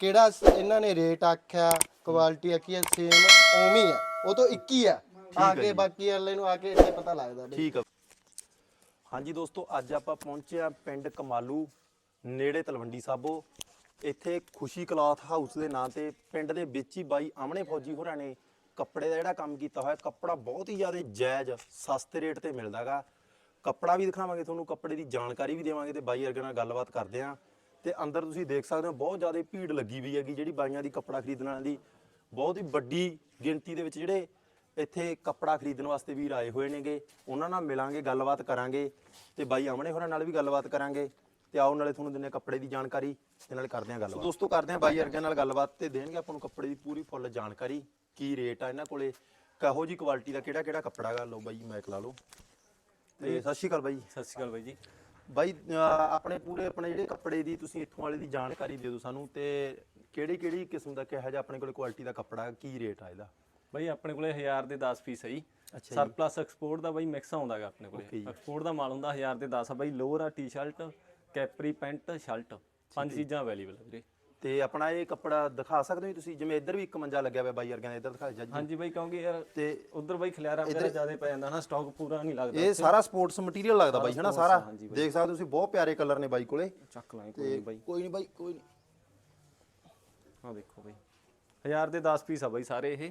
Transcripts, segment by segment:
ਕਿਹੜਾ ਇਹਨਾਂ ਨੇ ਰੇਟ ਆਖਿਆ ਕੁਆਲਿਟੀ ਆਖੀ ਹੈ ਸੇਮ ਉਵੇਂ ਹੀ ਆ ਉਹ ਤੋਂ ਇੱਕ ਹੀ ਆ ਆ ਕੇ ਬਾਕੀ ਵਾਲੇ ਨੂੰ ਆ ਕੇ ਇੱਥੇ ਪਤਾ ਲੱਗਦਾ ਠੀਕ ਆ। ਹਾਂਜੀ ਦੋਸਤੋ ਅੱਜ ਆਪਾਂ ਪਹੁੰਚੇ ਆ ਪਿੰਡ ਕਮਾਲੂ ਨੇੜੇ ਤਲਵੰਡੀ ਸਾਬੋ। ਇੱਥੇ ਖੁਸ਼ੀ ਕਲਾਥ ਹਾਊਸ ਦੇ ਨਾਂ ਤੇ ਪਿੰਡ ਦੇ ਵਿੱਚ ਹੀ ਬਾਈ ਆਮਣੇ ਫੌਜੀ ਹੋਰਾਂ ਨੇ ਕੱਪੜੇ ਦਾ ਜਿਹੜਾ ਕੰਮ ਕੀਤਾ ਹੋਇਆ। ਕੱਪੜਾ ਬਹੁਤ ਹੀ ਜ਼ਿਆਦਾ ਜਾਇਜ਼ ਸਸਤੇ ਰੇਟ ਤੇ ਮਿਲਦਾਗਾ ਕੱਪੜਾ ਵੀ ਦਿਖਾਵਾਂਗੇ ਤੁਹਾਨੂੰ ਕੱਪੜੇ ਦੀ ਜਾਣਕਾਰੀ ਵੀ ਦੇਵਾਂਗੇ ਤੇ ਬਾਈ ਵਰਗੇ ਨਾਲ ਗੱਲਬਾਤ ਕਰਦੇ ਆ ਤੇ ਅੰਦਰ ਤੁਸੀਂ ਦੇਖ ਸਕਦੇ ਹੋ ਬਹੁਤ ਜ਼ਿਆਦਾ ਭੀੜ ਲੱਗੀ ਵੀ ਹੈਗੀ, ਜਿਹੜੀ ਬਾਈਆਂ ਦੀ ਕੱਪੜਾ ਖਰੀਦਣ ਵਾਲਿਆਂ ਦੀ ਬਹੁਤ ਹੀ ਵੱਡੀ ਗਿਣਤੀ ਦੇ ਵਿੱਚ ਜਿਹੜੇ ਇੱਥੇ ਕੱਪੜਾ ਖਰੀਦਣ ਵਾਸਤੇ ਵੀਰ ਆਏ ਹੋਏ ਨੇਗੇ। ਉਹਨਾਂ ਨਾਲ ਮਿਲਾਂਗੇ, ਗੱਲਬਾਤ ਕਰਾਂਗੇ ਤੇ ਬਾਈ ਆਮਣੇ ਹੋਰਾਂ ਨਾਲ ਵੀ ਗੱਲਬਾਤ ਕਰਾਂਗੇ। ਤੇ ਆਓ ਨਾਲੇ ਤੁਹਾਨੂੰ ਦਿੰਨੇ ਕੱਪੜੇ ਦੀ ਜਾਣਕਾਰੀ ਤੇ ਨਾਲੇ ਕਰਦੇ ਹਾਂ ਗੱਲਬਾਤ। ਦੋਸਤੋ, ਕਰਦੇ ਹਾਂ ਬਾਈ ਅਰਗਿਆਂ ਨਾਲ ਗੱਲਬਾਤ ਤੇ ਦੇਣਗੇ ਆਪਾਂ ਨੂੰ ਕੱਪੜੇ ਦੀ ਪੂਰੀ ਫੁੱਲ ਜਾਣਕਾਰੀ। ਕੀ ਰੇਟ ਆ ਇਹਨਾਂ ਕੋਲੇ, ਕਹੋ ਜੀ ਕੁਆਲਿਟੀ ਦਾ ਕਿਹੜਾ ਕਿਹੜਾ ਕੱਪੜਾ ਗਾ ਲਓ ਬਾਈ ਮੈਕ ਲਾ ਲਓ। ਤੇ ਸਤਿ ਸ਼੍ਰੀ ਅਕਾਲ ਬਾਈ। ਸਤਿ ਸ਼੍ਰੀ ਅਕਾਲ ਬਾਈ ਜੀ। ਬਾਈ ਅਹ ਆਪਣੇ ਪੂਰੇ ਆਪਣੇ ਜਿਹੜੇ ਕੱਪੜੇ ਦੀ ਤੁਸੀਂ ਇੱਥੋਂ ਵਾਲੇ ਦੀ ਜਾਣਕਾਰੀ ਦੇ ਦਿਓ ਸਾਨੂੰ ਤੇ ਕਿਹੜੀ ਕਿਹੜੀ ਕਿਸਮ ਦਾ ਕਿਹੋ ਜਿਹਾ ਆਪਣੇ ਕੋਲੇ ਕੁਆਲਿਟੀ ਦਾ ਕੱਪੜਾ ਕੀ ਰੇਟ ਆ ਇਹਦਾ? ਬਾਈ ਆਪਣੇ ਕੋਲੇ 1000 ਦੇ 10 ਪੀਸ ਹੈ ਜੀ। ਅੱਛਾ ਜੀ। ਸਰਪਲਸ ਐਕਸਪੋਰਟ ਦਾ ਬਾਈ ਮਿਕਸ ਆਉਂਦਾਗਾ ਆਪਣੇ Okay ਕੋਲੇ ਜੀ। ਐਕਸਪੋਰਟ ਦਾ ਮਾਲ ਹੁੰਦਾ 1000 ਦੇ 10 ਆ ਬਾਈ ਲੋਅਰ ਆ ਟੀ-ਸ਼ਰਟ ਕੈਪਰੀ ਪੈਂਟ ਸ਼ਰਟ ਪੰਜ ਚੀਜ਼ਾਂ ਅਵੇਲੇਬਲ ਵੀਰੇ। ਤੇ ਆਪਣਾ ਇਹ ਕੱਪੜਾ ਦਿਖਾ ਸਕਦੇ ਹੋ ਜੀ ਤੁਸੀਂ? ਜਿਵੇਂ ਇੱਧਰ ਵੀ ਇੱਕ ਮੰਜਾ ਲੱਗਿਆ ਹੋਇਆ ਬਾਈ ਵਰਗਿਆਂ ਦਾ ਇੱਧਰ ਦਿਖਾ ਜੱਜ ਹਾਂਜੀ ਬਾਈ ਕਿਉਂਕਿ ਯਾਰ ਤੇ ਉਧਰ ਬਾਈ ਖਲਿਆਰਾ ਵਗੈਰਾ ਜ਼ਿਆਦਾ ਪੈ ਜਾਂਦਾ ਨਾ ਸਟਾਕ ਪੂਰਾ ਨਹੀਂ ਲੱਗਦਾ ਇਹ ਸਾਰਾ ਸਪੋਰਟਸ ਮਟੀਰੀਅਲ ਲੱਗਦਾ ਬਾਈ ਹਨਾ ਸਾਰਾ? ਦੇਖ ਸਕਦੇ ਤੁਸੀਂ ਬਹੁਤ ਪਿਆਰੇ ਕਲਰ ਨੇ ਬਾਈ ਕੋਲੇ। ਚੱਕ ਲਾਂਗੇ ਕੋਈ ਨਹੀਂ ਬਾਈ। ਕੋਈ ਨਹੀਂ ਬਾਈ ਕੋਈ ਨਹੀਂ। ਹਾਂ ਦੇਖੋ ਬਾਈ। 1000 ਦੇ 10 ਪੀਸ ਆ ਬਾਈ ਸਾਰੇ ਇਹ।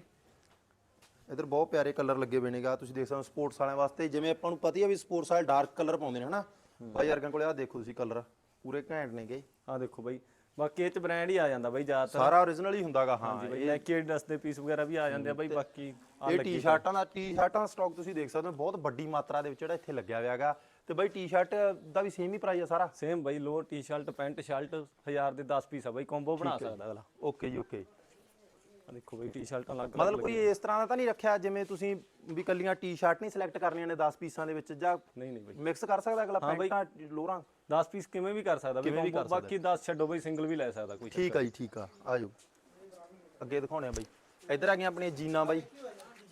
ਇੱਧਰ ਬਹੁਤ ਪਿਆਰੇ ਕਲਰ ਲੱਗੇ ਹੋਏ ਨੇਗਾ ਤੁਸੀਂ ਦੇਖ ਸਕਦੇ ਹੋ ਸਪੋਰਟਸ ਵਾਲਿਆਂ ਵਾਸਤੇ ਜਿਵੇਂ ਆਪਾਂ ਨੂੰ ਪਤਾ ਹੀ ਆ ਵੀ ਸਪੋਰਟਸ ਵਾਲੇ ਡਾਰਕ ਕਲਰ ਪਾਉਂਦੇ ਨੇ ਹਨਾ? ਬਾਈ ਵਰਗਿਆਂ ਕੋਲੇ ਆ ਦੇਖੋ ਤੁਸੀਂ ਕਲਰ ਪੂਰੇ ਘੈਂਟ ਨੇਗੇ। ਆ ਦੇਖੋ ਬਾਈ ਬਾਕੀ ਇਹ ਚ ਬ੍ਰਾਂਡ ਹੀ ਆ ਜਾਂਦਾ ਬਾਈ ਜ਼ਿਆਦਾਤਰ। ਸਾਰਾ origignal ਹੀ ਹੁੰਦਾਗਾ ਹਾਂ ਹਾਂਜੀ ਬਾਈ ਨਾਈਕੀ ਐਡੀਡਾਸ ਦੇ ਪੀਸ ਵਗੈਰਾ ਵੀ ਆ ਜਾਂਦੇ ਆ ਬਾਈ ਬਾਕੀ ਆ ਇਹ ਟੀ-ਸ਼ਰਟਾਂ ਦਾ ਟੀ-ਸ਼ਰਟਾਂ ਦਾ ਸਟਾਕ ਤੁਸੀਂ ਦੇਖ ਸਕਦੇ ਹੋ ਬਹੁਤ ਵੱਡੀ ਮਾਤਰਾ ਦੇ ਵਿੱਚ ਜਿਹੜਾ ਇੱਥੇ ਲੱਗਿਆ ਹੋਇਆ ਹੈਗਾ। ਤੇ ਬਾਈ ਟੀ-ਸ਼ਰਟ ਦਾ ਵੀ ਸੇਮ ਹੀ ਪ੍ਰਾਈਸ ਆ ਸਾਰਾ? ਸੇਮ ਬਾਈ ਲੋਅਰ ਟੀ-ਸ਼ਰਟ ਪੈਂਟ ਸ਼ਰਟ 1000 ਦੇ 10 ਪੀਸ ਆ ਬਾਈ ਕੰਬੋ ਬਣਾ ਸਕਦਾ ਅਗਲਾ। ਓਕੇ ਜੀ ਓਕੇ ਆ ਦੇਖੋ ਬਾਈ ਟੀ-ਸ਼ਰਟਾਂ ਲੱਗ ਮਤਲਬ ਕੋਈ ਇਸ ਤਰ੍ਹਾਂ ਦਾ ਤਾਂ ਨਹੀਂ ਰੱਖਿਆ ਜਿਵੇਂ ਤੁਸੀਂ ਵੀ ਕੱਲੀਆਂ ਟੀ-ਸ਼ਰਟ ਨਹੀਂ ਸਿਲੈਕਟ ਕਰਨੀਆਂ ਨੇ 10 ਪੀਸਾਂ ਦੇ ਵਿੱਚ ਜਾਂ ਨਹੀਂ ਨਹੀਂ ਬਾਈ। ਮਿਕਸ ਕਰ ਸਕਦਾ ਅਗਲਾ ਬਾਈ। ਪੈਂਟਾਂ ਲੋਰਾਂ? 10 ਪੀਸ ਕਿਵੇਂ ਵੀ ਕਰ ਸਕਦਾ ਕਿਵੇਂ ਵੀ combo, ਕਰ ਸਕਦਾ। ਬਾਕੀ 10 ਛੱਡੋ ਬਾਈ ਸਿੰਗਲ ਵੀ ਲੈ ਸਕਦਾ ਕੋਈ ਠੀਕ ਆ ਜੀ ਠੀਕ ਆ। ਆ ਜਾਓ ਅੱਗੇ ਦਿਖਾਉਣੇ ਆ ਬਾਈ। ਇੱਧਰ ਆ ਗਈਆਂ ਆਪਣੀਆਂ ਜੀਨਾਂ ਬਾਈ।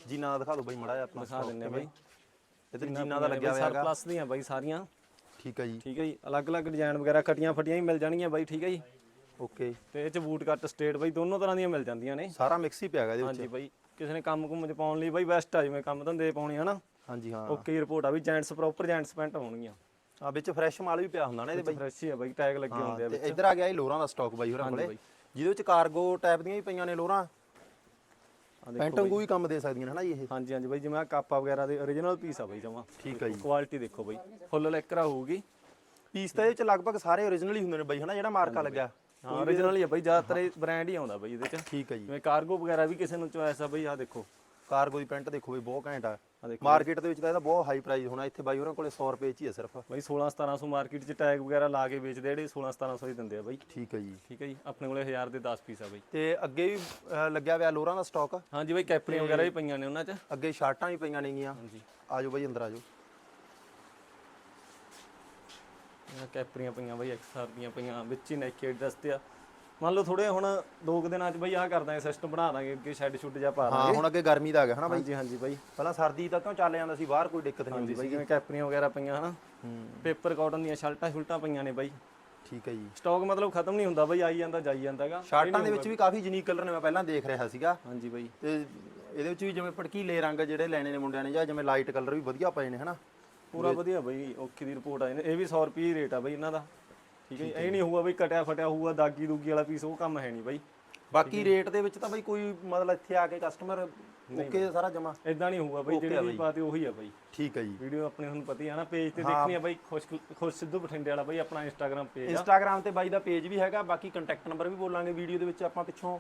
ਜੀਨਾਂ ਦਿਖਾ ਦਿਓ ਬਾਈ ਮੜਾ ਜਿਹਾ ਆਪਣਾ ਦਿਖਾ ਦਿੰਨੇ ਆ ਬਾਈ। ਇੱਧਰ ਜੀਨਾਂ ਦਾ ਲੱਗਿਆ ਹੋਇਆ ਹੈਗਾ। ਪਲੱਸ ਦੀਆਂ ਬਾਈ ਸਾਰੀਆਂ। ਠੀਕ ਆ ਜੀ। ਠੀਕ ਹੈ ਜੀ। ਅਲੱਗ-ਅਲੱਗ ਡਿਜ਼ਾਈਨ ਵਗੈਰਾ ਕਟੀਆਂ ਫਟੀਆਂ ਵੀ ਮਿਲ ਜਾਣਗੀਆਂ ਬਾਈ ਠੀਕ ਹੈ ਜੀ। ਓਕੇ ਤੇ ਇਹ ਚ ਬੂਟ ਕੱਟ ਸਟੇਟ ਬਾਈ ਦੋਨੋਂ ਤਰ੍ਹਾਂ ਦੀਆਂ ਮਿਲ ਜਾਂਦੀਆਂ ਨੇ। ਸਾਰਾ ਮਿਕਸ ਹੀ ਪਿਆ ਹੈਗਾ ਇਹਦੇ ਹਾਂਜੀ ਵਿੱਚ। ਬਾਈ ਕਿਸੇ ਨੇ ਕੰਮ ਕੁੰਮ ਚ ਪਾਉਣ ਲਈ ਬਾਈ ਬੈਸਟ ਆ ਜਿਵੇਂ ਕੰਮ ਧੰਦੇ ਪਾਉਣੇ ਹਨਾ ਹਾਂਜੀ ਹਾਂ। ਓਕੇ ਰਿਪੋਰਟ ਆ ਵੀ ਜੈਂਟਸ ਪ੍ਰੋਪਰ ਜੈਂਟਸ ਪੈਂਟ ਹੋਣਗੀਆਂ। ਆ ਵਿੱਚ ਫਰੈਸ਼ ਮਾਲ ਵੀ ਪਿਆ ਹੁੰਦਾ ਨਾ ਇਹਦੇ ਬਾਈ। ਫਰੈਸ਼ ਹੀ ਆ ਬਾਈ ਟੈਗ ਲੱਗੇ ਹੁੰਦੇ ਆ ਤੇ ਇੱਧਰ ਆ ਗਿਆ ਇਹ ਲੋਰਾਂ ਦਾ ਸਟਾਕ ਬਾਈ ਹੋਰਾਂ ਕੋਲੇ। ਜਿਹਦੇ ਵਿੱਚ ਕਾਰਗੋ ਟਾਈਪ ਦੀਆਂ ਵੀ ਪਈਆਂ ਨੇ ਲੋਰਾਂ। ਆ ਦੇਖੋ ਪੈਂਟ ਵਾਂਗੂ ਵੀ ਕੰਮ ਦੇ ਸਕਦੀਆਂ ਨੇ ਹਨਾ ਜੀ ਇਹ। ਹਾਂਜੀ ਹਾਂਜੀ ਬਾਈ ਜਿਵੇਂ ਆਹ ਕਾਪਾ ਵਗੈਰਾ ਦੇ origignal ਪੀਸ ਆ ਬਾਈ ਜਮਾ। ਠੀਕ ਆ ਜੀ। ਕੁਆਲਿਟੀ ਦੇਖੋ ਬਾਈ। ਫੁੱਲ ਲੈਕਰਾ ਹੋਊਗੀ। ਪੀਸ ਤਾਂ ਇਹਦੇ ਵਿੱਚ ਲਗਭਗ ਸਾਰੇ origignal ਹੀ ਹੁੰਦੇ ਨੇ ਬਾਈ ਹਨਾ ਜਿਹੜਾ ਮਾਰਕਾ ਲੱਗਿਆ। ਹਾਂ origignal ਹੀ ਆ ਬਾਈ ਜ਼ਿਆਦਾਤਰ ਇਹ ਬ੍ਰਾਂਡ ਹੀ ਆਉਂਦਾ ਬਾਈ ਇਹਦੇ ਚ। ਠੀਕ ਆ ਜੀ। ਜਿਵੇਂ ਕਾਰਗੋ ਵਗੈਰਾ ਵੀ ਕਿਸੇ ਨੂੰ ਚੋਇਸ ਆ ਬਾਈ ਆ ਦੇਖੋ। ਕਾਰਗੋ ਦੀ ਪੈਂਟ ਦੇਖੋ ਬਈ ਬਹੁਤ ਘੈਂਟ ਆ। ਆ ਦੇਖੋ ਮਾਰਕੀਟ ਦੇ ਵਿੱਚ ਤਾਂ ਇਹਦਾ ਬਹੁਤ ਹਾਈ ਪ੍ਰਾਈਸ ਹੋਣਾ। ਇੱਥੇ ਬਾਈ ਹੋਰਾਂ ਕੋਲੇ 100 ਰੁਪਏ ਚ ਹੀ ਆ ਸਿਰਫ। ਬਾਈ 16 1700 ਮਾਰਕੀਟ ਚ ਟੈਗ ਵਗੈਰਾ ਲਾ ਕੇ ਵੇਚਦੇ ਜਿਹੜੇ 16 1700 ਹੀ ਦਿੰਦੇ ਆ ਬਾਈ। ਠੀਕ ਹੈ ਜੀ। ਠੀਕ ਹੈ ਜੀ। ਆਪਣੇ ਕੋਲੇ 1000 ਦੇ 10 ਪੀਸ ਆ ਬਾਈ। ਤੇ ਅੱਗੇ ਵੀ ਅਹ, ਲੱਗਿਆ ਹੋਇਆ ਲੋਰਾਂ ਦਾ ਸਟਾਕ ਹਾਂਜੀ ਬਾਈ ਕੈਪਰੀਆਂ ਵਗੈਰਾ ਵੀ ਪਈਆਂ ਨੇ ਉਹਨਾਂ ਚ। ਅੱਗੇ ਸ਼ਰਟਾਂ ਵੀ ਪਈਆਂ ਨੇਗੀਆਂ। ਹਾਂਜੀ। ਆਜੋ ਬਾਈ ਅੰਦਰ ਆਜੋ ਇਹ ਕੈਪਰੀਆਂ ਪਈਆਂ ਬਾਈ ਐਕਸਆਰ ਦੀਆਂ ਪਈਆਂ ਵਿੱਚ ਹੀ ਨਾਈਕੀ ਐਡੀਡਾਸ ਤੇ ਆ। ਮੰਨ ਲਓ ਥੋੜੇ ਹੁਣ ਦੋ ਕੁ ਦਿਨਾਂ ਚ ਬਾਈ ਆਹ ਕਰ ਦਾਂਗੇ ਸਿਸਟਮ ਬਣਾ ਦਾਂਗੇ ਅੱਗੇ ਸ਼ੈੱਡ ਸ਼ੁੱਡ ਜਾ ਪਾ ਹਾਂ ਦਾਂਗੇ। ਹੁਣ ਅੱਗੇ ਗਰਮੀ ਦਾ ਆ ਗਿਆ ਹਨਾ ਬਾਈ? ਹਾਂਜੀ ਹਾਂਜੀ ਬਾਈ। ਪਹਿਲਾਂ ਸਰਦੀ ਤਾਂ ਕਿਉਂ ਚੱਲ ਜਾਂਦਾ ਸੀ ਬਾਹਰ ਕੋਈ ਦਿੱਕਤ ਨਹੀਂ ਹੁੰਦੀ ਬਾਈ ਸੀ ਜਿਵੇਂ ਕੈਪਰੀਆਂ ਵਗੈਰਾ ਪਈਆਂ ਹਨਾ? ਹੂੰ। ਪੇਪਰ ਕਾਟਨ ਦੀਆਂ ਸ਼ਰਟਾਂ ਸ਼ੁਲਟਾਂ ਪਈਆਂ ਨੇ ਬਾਈ। ਠੀਕ ਹੈ ਜੀ। ਸਟਾਕ ਮਤਲਬ ਖਤਮ ਨਹੀਂ ਹੁੰਦਾ ਬਾਈ ਆਈ ਜਾਂਦਾ ਜਾਈ ਜਾਂਦਾਗਾ ਸ਼ਰਟਾਂ ਦੇ ਵਿੱਚ ਵੀ ਕਾਫੀ ਯੂਨੀਕ ਕਲਰ ਨੇ ਮੈਂ ਪਹਿਲਾਂ ਦੇਖ ਰਿਹਾ ਸੀਗਾ। ਹਾਂਜੀ ਬਾਈ। ਤੇ ਇਹਦੇ ਵਿੱਚ ਵੀ ਜਿਵੇਂ ਭੜਕੀਲੇ ਰੰਗ ਜਿਹੜੇ ਲੈਣੇ ਨੇ ਮੁੰਡਿਆਂ ਨੇ ਜਾਂ ਜਿਵੇਂ ਲਾਈਟ ਕਲਰ ਵੀ ਵਧੀਆ ਪਏ ਨੇ ਹਨਾ? ਪੂਰਾ ਵਧੀਆ ਬਾਈ ਓਕੇ ਦੀ ਰਿਪੋਰਟ ਆਈ ਨੇ ਇਹ ਵੀ 100 ਰੁਪਏ ਰੇਟ ਆ ਬਾਈ ਇਹਨਾਂ ਦਾ। ਠੀਕ ਹੈ। ਇਹ ਨਹੀਂ ਹੋਊਗਾ ਬਈ ਕਟਿਆ ਫਟਿਆ ਹੋਊਗਾ ਦਾਗੀ ਦੂਗੀ ਵਾਲਾ ਪੀਸ ਉਹ ਕੰਮ ਹੈ ਨਹੀਂ ਬਾਈ। ਬਾਕੀ ਰੇਟ ਦੇ ਵਿੱਚ ਤਾਂ ਬਾਈ ਕੋਈ ਮਤਲਬ ਇੱਥੇ ਆ ਕੇ ਕਸਟਮਰ ਓਕੇ ਸਾਰਾ ਜਮਾ। ਇਦਾਂ ਨਹੀਂ ਹੋਊਗਾ ਬਾਈ ਜਿਹੜੀ ਵੀ ਪਾਤੀ ਉਹੀ ਆ ਬਾਈ। ਠੀਕ ਹੈ ਜੀ। ਵੀਡੀਓ ਆਪਣੇ ਤੁਹਾਨੂੰ ਪਤਾ ਹੀ ਆ ਨਾ ਪੇਜ ਤੇ ਦੇਖਣੀ ਆ ਬਾਈ ਖੁਸ਼ ਖੁਸ਼ ਸਿੱਧੂ ਬਠਿੰਡੇ ਵਾਲਾ ਬਾਈ ਆਪਣਾ ਇੰਸਟਾਗ੍ਰam ਪੇਜ ਆ। ਇੰਸਟਾਗ੍ਰam ਤੇ ਬਾਈ ਦਾ ਪੇਜ ਵੀ ਹੈਗਾ ਬਾਕੀ ਕੰਟੈਕਟ ਨੰਬਰ ਵੀ ਬੋਲਾਂਗੇ ਵੀਡੀਓ ਦੇ ਵਿੱਚ ਆਪਾਂ ਪਿੱਛੋਂ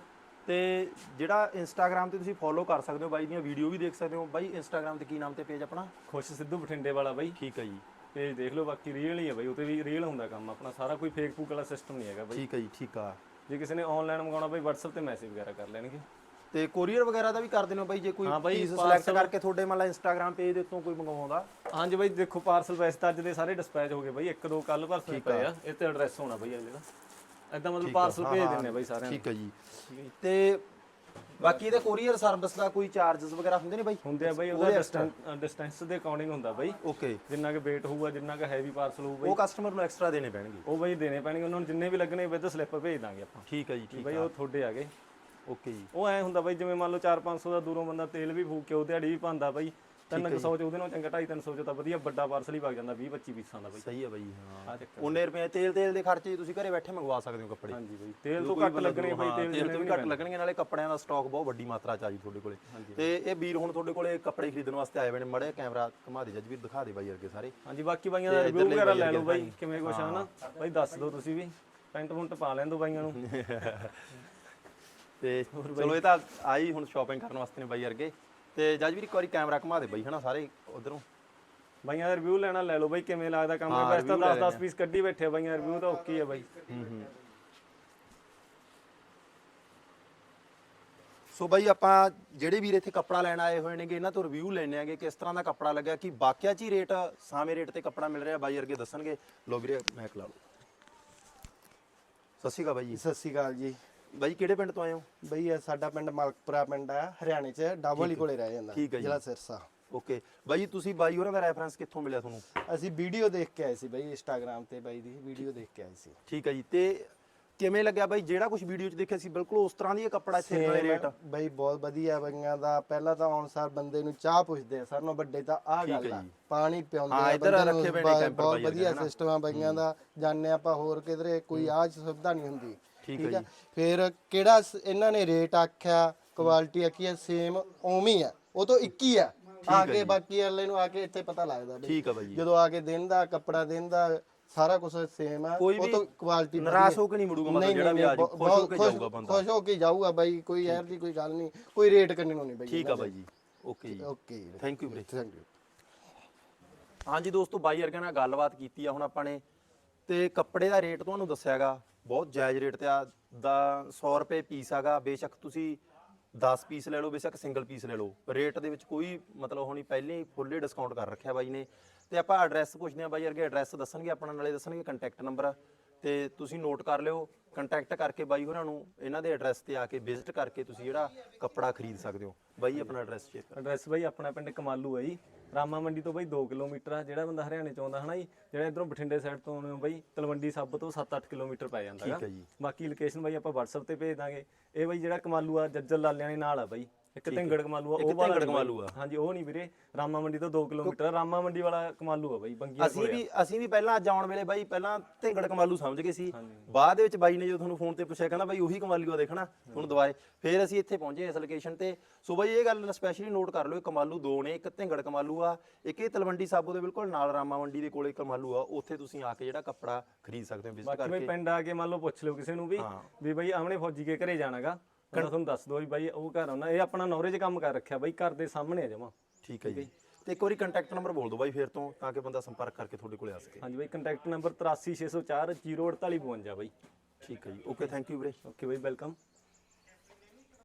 ਤੇ ਜਿਹੜਾ ਇੰਸਟਾਗ੍ਰam ਤੇ ਤੁਸੀਂ ਫੋਲੋ ਕਰ ਸਕਦੇ ਹੋ ਬਾਈ ਦੀਆਂ ਵੀਡੀਓ ਵੀ ਦੇਖ ਸਕਦੇ ਹੋ। ਬਾਈ ਇੰਸਟਾਗ੍ਰam ਤੇ ਕੀ ਨਾਮ ਤੇ ਪੇਜ ਆਪਣਾ? ਖੁਸ਼ ਸਿੱਧੂ ਬਠਿੰਡੇ ਵਾਲਾ ਬਾਈ ਠੀਕ ਹੈ ਜੀ। ਪੇਜ ਦੇਖ ਲਓ ਬਾਕੀ ਰੀਅਲ ਹੀ ਆ ਬਾਈ ਉਤੇ ਵੀ ਰੀਅਲ ਹੁੰਦਾ ਕੰਮ ਆਪਣਾ। ਸਾਰਾ ਕੋਈ ਫੇਕ ਫੂਕ ਵਾਲਾ ਸਿਸਟਮ ਨਹੀਂ ਹੈਗਾ ਬਾਈ। ਠੀਕ ਹੈ ਜੀ ਠੀਕ ਆ। ਜੇ ਕਿਸੇ ਨੇ ਆਨਲਾਈਨ ਮੰਗਾਉਣਾ ਬਾਈ WhatsApp ਤੇ ਮੈਸੇਜ ਵਗੈਰਾ ਕਰ ਲੈਣਗੇ। ਤੇ ਕੋਰੀਅਰ ਵਗੈਰਾ ਦਾ ਵੀ ਕਰ ਦਿੰਦੇ ਹੋ ਬਾਈ ਜੇ ਕੋਈ ਹਾਂ ਪੀਸ ਸਿਲੈਕਟ ਕਰਕੇ ਤੁਹਾਡੇ ਮੰਨ ਲਾ ਇੰਸਟਾਗ੍ਰam ਪੇਜ ਦੇ ਉੱਤੋਂ ਕੋਈ ਮੰਗਵਾਉਂਦਾ? ਹਾਂਜੀ ਬਾਈ ਦੇਖੋ ਪਾਰਸਲ ਵੈਸੇ ਤਾਂ ਅੱਜ ਦੇ ਸਾਰੇ ਡਿਸਪੈਚ ਹੋ ਗਏ ਬਾਈ। ਇੱਕ ਦੋ ਕੱਲ ਪਰਸੋਂ ਪਏ ਆ। ਇਹ ਤੇ ਐਡਰੈਸ ਹੋਣਾ ਬਾਈ ਅਗਲੇ ਦਾ। ਐਦਾਂ ਮਤਲਬ ਪਾਰਸਲ ਭੇਜ ਦਿੰਨੇ ਆ ਬਾਈ ਸਾਰਿਆਂ ਨੂੰ। ਠੀਕ ਹੈ ਜੀ। ਠੀਕ ਤੇ ਬਾਕੀ ਇਹਦੇ ਕੋਰੀਅਰ ਸਰਵਿਸ ਦਾ ਕੋਈ ਚਾਰजेस ਵਗੈਰਾ ਹੁੰਦੇ ਨੇ ਬਾਈ? ਹੁੰਦੇ ਆ ਬਾਈ ਉਹਦਾ ਡਿਸਟੈਂਸ ਡਿਸਟੈਂਸ ਦੇ ਅਕੋਰਡਿੰਗ ਹੁੰਦਾ ਬਾਈ। ਓਕੇ ਜਿੰਨਾ ਕਿ weight ਹੋਊਗਾ ਜਿੰਨਾ ਕਿ ਹੈਵੀ ਪਾਰਸਲ ਹੋਊ ਬਾਈ। ਉਹ ਕਸਟਮਰ ਨੂੰ ਐਕਸਟਰਾ ਦੇਣੇ ਪੈਣਗੇ। ਉਹ ਬਾਈ ਦੇਣੇ ਪੈਣਗੇ ਉਹਨਾਂ ਨੂੰ ਜਿੰਨੇ ਵੀ ਲੱਗਣੇ ਵਿਦ ਸਲਿੱਪ ਭੇਜ ਦਾਂਗੇ ਆਪਾਂ। ਠੀਕ ਹੈ ਜੀ ਠੀਕ ਬਾਈ ਉਹ ਤੁਹਾਡੇ ਆ ਗਏ। ਓਕੇ ਜੀ। ਉਹ ਐ ਹੁੰਦਾ ਬਾਈ ਜਿਵੇਂ ਮੰਨ ਲਓ 4-500 ਦਾ ਦੂਰੋਂ ਬੰਦਾ ਤੇਲ ਵੀ ਫੂਕ ਕੇ ਉਹ ਦਿਹਾੜੀ ਵੀ ਪਾਉਂਦਾ ਬਾਈ। 300 ਚ ਉਹਦੇ ਨਾਲ ਚੰਗਾ 250 ਚ ਤਾਂ ਵਧੀਆ ਵੱਡਾ ਪਾਰਸਲ ਹੀ ਵਗ ਜਾਂਦਾ 20-25 ਪੀਸਾਂ ਦਾ ਬਾਈ। ਸਹੀ ਹੈ ਬਾਈ ਹਾਂ। ਆ ਚੱਕਰ ਉਹਨੇ ਰੁਪਏ ਤੇਲ ਤੇਲ ਦੇ ਖਰਚੇ ਤੁਸੀਂ ਘਰੇ ਬੈਠੇ ਮੰਗਵਾ ਸਕਦੇ ਹੋ ਕੱਪੜੇ। ਹਾਂਜੀ ਬਾਈ ਤੇਲ ਤੋਂ ਘੱਟ ਲੱਗਣੇ ਬਾਈ ਤੇਲ ਤੇਲ ਤੋਂ ਵੀ ਘੱਟ ਲੱਗਣਗੇ ਨਾਲੇ ਕੱਪੜਿਆਂ ਦਾ ਸਟਾਕ ਬਹੁਤ ਵੱਡੀ ਮਾਤਰਾ ਚ ਆ ਜੀ ਤੁਹਾਡੇ ਕੋਲੇ। ਤੇ ਇਹ ਵੀਰ ਹੁਣ ਤੁਹਾਡੇ ਕੋਲੇ ਕੱਪੜੇ ਖਰੀਦਣ ਵਾਸਤੇ ਆਏ ਹੋਏ ਨੇ ਮੜੇ ਕੈਮਰਾ ਘੁਮਾ ਦੇ ਜੱਜ ਵੀਰ ਦਿਖਾ ਦੇ ਬਾਈ ਅੱਗੇ ਸਾਰੇ। ਹਾਂਜੀ ਬਾਕੀ ਬਾਈਆਂ ਦਾ ਰਿਵਿਊ ਵਗੈਰਾ ਲੈ ਲਓ ਬਾਈ ਕਿਵੇਂ ਕੁਛ ਆ ਨਾ। ਬਾਈ ਦੱਸ ਦਿਓ ਤੁਸੀਂ ਵੀ ਪੈਂਟ ਪੁੰਟ ਪਾ ਲੈਣ ਦਿਓ ਬਾਈਆਂ ਨੂੰ। ਤੇ ਚਲੋ ਇਹ ਤਾਂ ਆਈ ਹੁਣ ਸ਼ਾਪਿੰਗ ਕਰਨ ਵਾਸਤੇ ਨੇ ਬਾਈ ਵਰਗੇ ਤੇ ਜੱਜ ਵੀਰ ਇੱਕ ਵਾਰੀ ਕੈਮਰਾ ਘੁਮਾ ਦੇ ਬਾਈ ਹਨਾ ਸਾਰੇ ਉਧਰੋਂ। ਬਾਈਆਂ ਦਾ ਰਿਵਿਊ ਲੈਣਾ ਲੈ ਲਓ ਬਾਈ ਕਿਵੇਂ ਲੱਗਦਾ ਕੰਮ? ਹਾਂ, ਤਾਂ review ਲੈ 10-10 ਪੀਸ ਕੱਢੀ ਬੈਠੇ ਆ ਬਾਈਆਂ ਰਿਵਿਊ ਤਾਂ ਓਕੇ ਆ ਬਾਈ। ਹੂੰ ਹੂੰ। ਸੋ ਬਾਈ ਆਪਾਂ ਜਿਹੜੇ ਵੀਰ ਇੱਥੇ ਕੱਪੜਾ ਲੈਣ ਆਏ ਹੋਏ ਨੇਗੇ ਇਹਨਾਂ ਤੋਂ ਰਿਵਿਊ ਲੈਣੇ ਆਗੇ ਕਿਸ ਤਰ੍ਹਾਂ ਦਾ ਕੱਪੜਾ ਲੱਗਿਆ ਕਿ ਬਾਕਿਆ ਚ ਹੀ ਰੇਟ ਸਾਵੇਂ ਰੇਟ ਤੇ ਕੱਪੜਾ ਮਿਲ ਰਿਹਾ ਬਾਈ ਵਰਗੇ ਦੱਸਣਗੇ। ਲੋ ਵੀਰੇ ਮੈਂ ਲਾ ਲਓ। ਸਤਿ ਸ਼੍ਰੀ ਅਕਾਲ ਬਾਈ ਜੀ। ਸਤਿ ਸ਼੍ਰੀ ਅਕਾਲ ਜੀ। ਬਾਈ ਕਿਹੜੇ ਪਿੰਡ ਤੋਂ ਆਏ ਹੋ? ਬਈ ਇਹ ਸਾਡਾ ਪਿੰਡ ਮਲਕਪੁਰਾ ਪਿੰਡ ਆ ਹਰਿਆਣੇ ਚ ਡਾਬੋਲੀ ਕੋਲੇ ਰਹਿ ਜਾਂਦਾ ਠੀਕ ਹੈ ਜੀ। ਜ਼ਿਲ੍ਹਾ ਸਿਰਸਾ। ਓਕੇ। ਬਾਈ ਤੁਸੀਂ ਬਾਈ ਹੋਰਾਂ ਦਾ ਰੈਫਰੈਂਸ ਕਿੱਥੋਂ ਮਿਲਿਆ ਤੁਹਾਨੂੰ? ਅਸੀਂ ਵੀਡੀਓ ਦੇਖ ਕੇ ਆਏ ਸੀ ਬਈ ਇੰਸਟਾਗ੍ਰam ਤੇ ਬਾਈ ਦੀ ਵੀਡੀਓ ਦੇਖ ਕੇ ਆਏ ਸੀ। ਠੀਕ ਹੈ ਜੀ ਤੇ ਕਿਵੇਂ ਲੱਗਿਆ ਬਾਈ? ਜਿਹੜਾ ਕੁਝ ਵੀਡੀਓ 'ਚ ਦੇਖਿਆ ਸੀ ਬਿਲਕੁਲ ਉਸ ਤਰ੍ਹਾਂ ਦੀ ਇਹ ਕੱਪੜਾ ਇੱਥੇ ਨਾਲੇ ਰੇਟ ਬਈ ਬਹੁਤ ਵਧੀਆ ਬਈਆਂ ਦਾ। ਪਹਿਲਾਂ ਤਾਂ ਆਨਸਾਰ ਬੰਦੇ ਨੂੰ ਚਾਹ ਪੁੱਛਦੇ ਆ ਸਾਰਿਆਂ ਬਈਡੇ ਤਾਂ ਆਹ ਗੱਲ ਆ। ਪਾਣੀ ਪਿਆਉਂਦੇ ਹਾਂ, ਆ ਇੱਧਰ ਬੰਦੇ ਨੂੰ, ਰੱਖੇ ਪਏ ਨੇ ਬਹੁਤ- ਕੈਂਪਰ ਬਹੁਤ ਵਧੀਆ ਸਿਸਟਮ ਆ ਬਈਆਂ ਦਾ। ਜਾਣੇ ਆਪਾਂ ਹੋਰ ਕਿਧਰੇ ਕੋਈ ਆਹ ਸੁਵਿਧਾ ਨਹੀਂ ਹੁੰਦੀ। ਠੀਕ ਹੈ ਜੀ। ਫਿਰ ਕਿਹੜਾ ਸ- ਇਹਨਾਂ ਨੇ ਰੇਟ ਆਖਿਆ ਕੁਆਲਿਟੀ ਆਖੀ ਆ ਸੇਮ ਉਵੇਂ ਹੀ ਆ। ਉਹ ਤੋਂ ਇੱਕ ਹੀ ਆ। ਆ ਕੇ ਬਾਕੀ ਅਗਲੇ ਨੂੰ ਆ ਕੇ ਇੱਥੇ ਪਤਾ ਲੱਗਦਾ ਬਈ। ਠੀਕ ਆ ਬਾਈ ਜੀ। ਜਦੋਂ ਆ ਕੇ ਦਿਨ ਦਾ ਕੱਪੜਾ ਦਿਨ ਦਾ ਸਾਰਾ ਕੁਝ ਸੇਮ ਆ। ਕੋਈ ਉਹ ਵੀ ਤੋਂ ਕੁਆਲਿਟੀ ਨਿਰਾਸ਼ ਹੋ ਕੇ ਨਹੀਂ ਮੁੜੂਗਾ ਮਤਲਬ ਜਿਹੜਾ ਵੀ ਆ ਜੀ। ਖੁਸ਼ ਹੋ ਕੇ ਜਾਊਗਾ ਬੰਦਾ। ਖੁਸ਼ ਹੋ ਕੇ ਜਾਊਗਾ ਬਾਈ ਕੋਈ ਯਾਰ ਦੀ ਕੋਈ ਗੱਲ ਨਹੀਂ। ਕੋਈ ਰੇਟ ਕਰਨੀ ਨਹੀਂ ਬਾਈ ਠੀਕ ਆ ਬਾਈ ਜੀ। ਓਕੇ ਜੀ। ਓਕੇ ਥੈਂਕ ਯੂ ਵੀਰੇ। ਥੈਂਕ ਯੂ ਹਾਂਜੀ ਦੋਸਤੋ ਬਾਈ ਵਰਗਿਆਂ ਨਾਲ ਗੱਲਬਾਤ ਕੀਤੀ ਆ ਹੁਣ ਆਪਾਂ ਨੇ। ਤੇ ਕੱਪੜੇ ਦਾ ਰੇਟ ਤੁਹਾਨੂੰ ਦੱਸਿਆਗਾ ਬਹੁਤ ਜਾਇਜ਼ ਰੇਟ ਤੇ ਆ। ਦਾ 100 ਰੁਪਏ ਪੀਸ ਆਗਾ ਬੇਸ਼ੱਕ ਤੁਸੀਂ 10 ਪੀਸ ਲੈ ਲਓ ਬੇਸ਼ੱਕ ਸਿੰਗਲ ਪੀਸ ਲੈ ਲਓ। ਰੇਟ ਦੇ ਵਿੱਚ ਕੋਈ ਮਤਲਬ ਹੋਣੀ ਪਹਿਲੇ ਹੀ ਫੁੱਲੇ ਡਿਸਕਾਊਂਟ ਕਰ ਰੱਖਿਆ ਬਾਈ ਨੇ। ਤੇ ਆਪਾਂ ਐਡਰੈਸ ਪੁੱਛਦੇ ਆ ਬਾਈ ਵਰਗੇ ਐਡਰੈਸ ਦੱਸਣਗੇ ਆਪਣਾ ਨਾਲੇ ਦੱਸਣਗੇ ਕੰਟੈਕਟ ਨੰਬਰ ਤੇ ਤੁਸੀਂ ਨੋਟ ਕਰ ਲਿਓ ਕੰਟੈਕਟ ਕਰਕੇ ਬਾਈ ਹੋਰਾਂ ਨੂੰ ਇਹਨਾਂ ਦੇ ਐਡਰੈਸ ਤੇ ਆ ਕੇ ਵਿਜ਼ਿਟ ਕਰਕੇ ਤੁਸੀਂ ਜਿਹੜਾ ਕੱਪੜਾ ਖਰੀਦ ਸਕਦੇ ਹੋ। ਬਾਈ ਆਪਣਾ ਐਡਰੈਸ ਸ਼ੇਅਰ ਕਰ। ਐਡਰੈਸ ਬਾਈ ਆਪਣਾ ਪਿੰਡ ਕਮਾਲੂ ਹੈ ਜੀ। ਰਾਮਾ ਮੰਡੀ ਤੋਂ ਬਾਈ 2 ਕਿਲੋਮੀਟਰ ਆ ਜਿਹੜਾ ਬੰਦਾ ਹਰਿਆਣੇ ਚ ਆਉਂਦਾ ਹਨਾ ਜੀ ਜਿਹੜਾ ਇਧਰੋਂ ਬਠਿੰਡੇ ਸਾਈਡ ਤੋਂ ਆਉਂਦੇ ਹੋ ਬਾਈ ਤਲਵੰਡੀ ਸੱਬ ਤੋਂ 7-8 ਕਿਲੋਮੀਟਰ ਪੈ ਜਾਂਦਾ ਠੀਕ ਹੈ ਜੀ। ਬਾਕੀ ਲੋਕੇਸ਼ਨ ਬਾਈ ਆਪਾਂ WhatsApp ਤੇ ਭੇਜ ਦਾਂਗੇ। ਇਹ ਬਾਈ ਜਿਹੜਾ ਕਮਾਲੂ ਆ ਜੱਜਲ ਲਾਲਿਆਂ ਦੇ ਨਾਲ ਆ ਬਾਈ। ਇੱਕ ਢਿੰਗੜ ਕਮਾਲੂ ਆ ਉਹ ਵਾਲਾ ਬਾਈ। ਕਮਾਲੂ ਆ। ਹਾਂਜੀ ਉਹ ਨਹੀਂ ਵੀਰੇ ਰਾਮਾ ਮੰਡੀ ਤੋਂ 2 ਕਿਲੋਮੀਟਰ ਰਾਮਾ ਮੰਡੀ ਵਾਲਾ ਕਮਾਲੂ ਆ ਬਾਈ ਬੰਗੀਆਂ ਅਸੀਂ ਵੀ ਅਸੀਂ ਵੀ ਪਹਿਲਾਂ ਅੱਜ ਆਉਣ ਵੇਲੇ ਬਾਈ ਪਹਿਲਾਂ ਢਿੰਗੜ ਕਮਾਲੂ ਸਮਝ ਗਏ ਸੀ। ਬਾਅਦ ਦੇ ਵਿੱਚ ਬਾਈ ਨੇ ਜਦੋਂ ਤੁਹਾਨੂੰ ਫੋਨ ਤੇ ਪੁੱਛਿਆ ਕਹਿੰਦਾ ਬਾਈ ਉਹੀ ਕਮਾਲੂ ਆ ਦੇਖਣਾ ਤੁਹਾਨੂੰ ਦੁਬਾਰੇ। ਫੇਰ ਅਸੀਂ ਇੱਥੇ ਪਹੁੰਚੇ ਇਸ ਲੋਕੇਸ਼ਨ ਤੇ। ਸੋ ਬਾਈ ਇਹ ਗੱਲ ਸਪੈਸ਼ਲੀ ਨੋਟ ਕਰ ਲਓ ਇਹ ਕਮਾਲੂ ਦੋ ਨੇ ਇੱਕ ਢਿੰਗੜ ਕਮਾਲੂ ਆ ਇੱਕ ਇਹ ਤਲਵੰਡੀ ਸਾਬੋ ਦੇ ਬਿਲਕੁਲ ਨਾਲ ਰਾਮਾ ਮੰਡੀ ਦੇ ਕੋਲੇ ਕਮਾਲੂ ਆ। ਉੱਥੇ ਤੁਸੀਂ ਆ ਕੇ ਜਿਹੜਾ ਕੱਪੜਾ ਖਰੀਦ ਸਕਦੇ ਹੋ ਵਿਜ਼ਿਟ ਬਾਕੀ ਕਰਕੇ। ਬਾਈ ਪਿੰਡ ਆ ਕੇ ਮੰਨ ਲਓ ਪੁੱਛ ਲਿਓ ਕਿਸੇ ਨੂੰ ਵੀ। ਵੀ ਬਾਈ ਆਮਣੇ ਫੌਜੀ ਕੇ ਘਰੇ ਜਾਣਾਗਾ। ਕਹਿੰਦਾ ਤੁਹਾਨੂੰ ਦੱਸ ਦੋ ਵੀ ਬਾਈ ਉਹ ਘਰ ਆਉਣਾ ਇਹ ਆਪਣਾ ਨੌਰੇਜ ਕੰਮ ਕਰ ਰੱਖਿਆ ਬਾਈ ਘਰ ਦੇ ਸਾਹਮਣੇ ਆ ਜਮਾ। ਠੀਕ ਹੈ ਜੀ। ਤੇ ਇੱਕ ਵਾਰੀ ਕੰਟੈਕਟ ਨੰਬਰ ਬੋਲ ਦਿਓ ਬਾਈ ਫੇਰ ਤੋਂ ਤਾਂ ਕਿ ਬੰਦਾ ਸੰਪਰਕ ਕਰਕੇ ਤੁਹਾਡੇ ਕੋਲੇ ਆ ਸਕੇ। ਹਾਂਜੀ ਬਾਈ ਕੰਟੈਕਟ ਨੰਬਰ 83604 04852 ਬਾਈ। ਠੀਕ ਹੈ ਜੀ। ਓਕੇ ਥੈਂਕ ਯੂ ਵੀਰੇ। ਓਕੇ ਬਾਈ ਵੈਲਕਮ